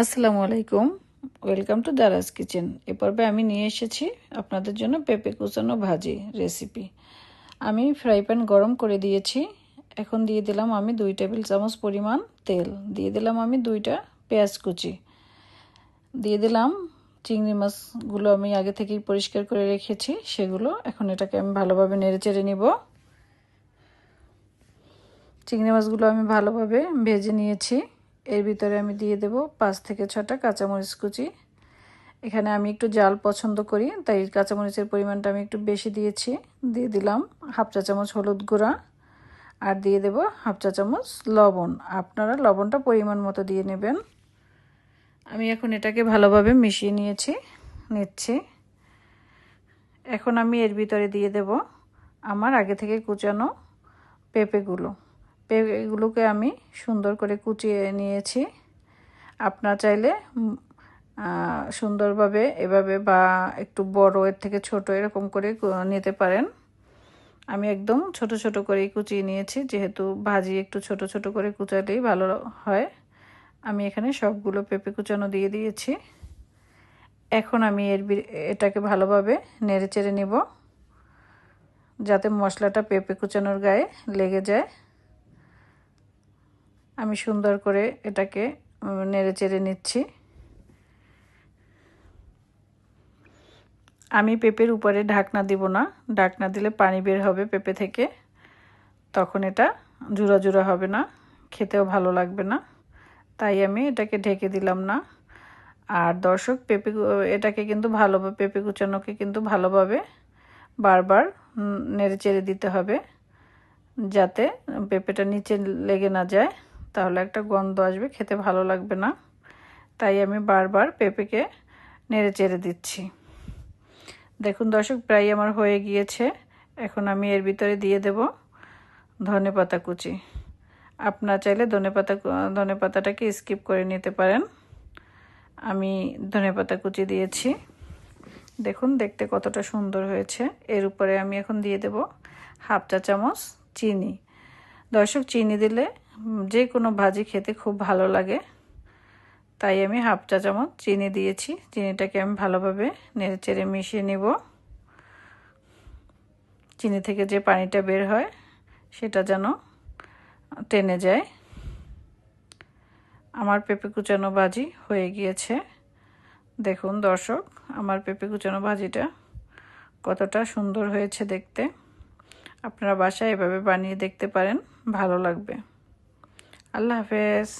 আসসালামু আলাইকুম। Welcome to Daraz kitchen এ পর্বে আমি নিয়ে এসেছি আপনাদের জন্য পেঁপে কুচানো ভাজি রেসিপি আমি ফ্রাই প্যান গরম করে দিয়েছি। এখন দিয়ে দিলাম আমি দুই টেবিল চামচ পরিমাণ তেল। দিয়ে দিলাম আমি দুইটা পেঁয়াজ কুচি। দিয়ে দিলাম চিংড়ি মাছগুলো আমি আগে থেকেই পরিষ্কার করে রেখেছি। সেগুলো এখন এটাকে আমি ভালোভাবে নেড়ে চেড়ে নিব। চিংড়ি মাছগুলো আমি ভালোভাবে ভেজে নিয়েছি। এর ভিতরে আমি দিয়ে দেব পাঁচ থেকে ছটা কাঁচামরিচ কুচি। এখানে আমি একটু জাল পছন্দ করি, তাই কাঁচামরিচের পরিমাণটা আমি একটু বেশি দিয়েছি। দিয়ে দিলাম হাফ চা চামচ হলুদ গুঁড়া আর দিয়ে দেব হাফ চা চামচ লবণ। আপনারা লবণটা পরিমাণ মতো দিয়ে নেবেন। আমি এখন এটাকে ভালোভাবে মিশিয়ে নিয়েছি, নিচ্ছি। এখন আমি এর ভিতরে দিয়ে দেব আমার আগে থেকে কুচানো পেঁপেগুলো। পেঁপেগুলোকে আমি সুন্দর করে কুচিয়ে নিয়েছি। আপনার চাইলে সুন্দরভাবে এভাবে বা একটু বড়, এর থেকে ছোট এরকম করে নিতে পারেন। আমি একদম ছোট ছোট করেই কুচিয়ে নিয়েছি। যেহেতু ভাজি একটু ছোট ছোট করে কুচালেই ভালো হয়। আমি এখানে সবগুলো পেঁপে কুচানো দিয়ে দিয়েছি। এখন আমি এর এটাকে ভালোভাবে নেড়ে চেড়ে নেব, যাতে মশলাটা পেঁপে কুচানোর গায়ে লেগে যায়। আমি সুন্দর করে এটাকে নেড়ে চেড়ে নিচ্ছি। আমি পেঁপের উপরে ঢাকনা দিব না। ঢাকনা দিলে পানি বের হবে পেঁপে থেকে। তখন এটা জুড়া জুড়া হবে না, খেতেও ভালো লাগবে না। তাই আমি এটাকে ঢেকে দিলাম না। আর দর্শক, পেঁপে এটাকে কিন্তু ভালোভাবে, পেঁপে কুচানোকে কিন্তু ভালোভাবে বারবার নেড়ে চেড়ে দিতে হবে। যাতে পেঁপেটা নিচে লেগে না যায়। তাহলে একটা গন্ধ আসবে, খেতে ভালো লাগবে না। তাই আমি বারবার পেঁপেকে নেড়ে চেড়ে দিচ্ছি। দেখুন দর্শক, প্রায় আমার হয়ে গিয়েছে। এখন আমি এর ভিতরে দিয়ে দেব ধনে পাতা কুচি। আপনার চাইলে ধনে পাতা ধনে পাতাটাকে স্কিপ করে নিতে পারেন। আমি ধনে পাতা কুচি দিয়েছি। দেখুন, দেখতে কতটা সুন্দর হয়েছে। এর উপরে আমি এখন দিয়ে দেব হাফ চা চামচ চিনি। দর্শক, চিনি দিলে যে কোনো ভাজি খেতে খুব ভালো লাগে। তাই আমি হাফ চা চামচ চিনি দিয়েছি। চিনিটাকে আমি ভালোভাবে নেড়ে চেড়ে মিশিয়ে নেব। চিনি থেকে যে পানিটা বের হয়, সেটা যেন টেনে যায়। আমার পেঁপে কুচানো ভাজি হয়ে গিয়েছে। দেখুন দর্শক, আমার পেঁপে কুচানো ভাজিটা কতটা সুন্দর হয়েছে দেখতে। আপনারা বাসায় এভাবে বানিয়ে দেখতে পারেন, ভালো লাগবে। আল্লাহ হাফেজ।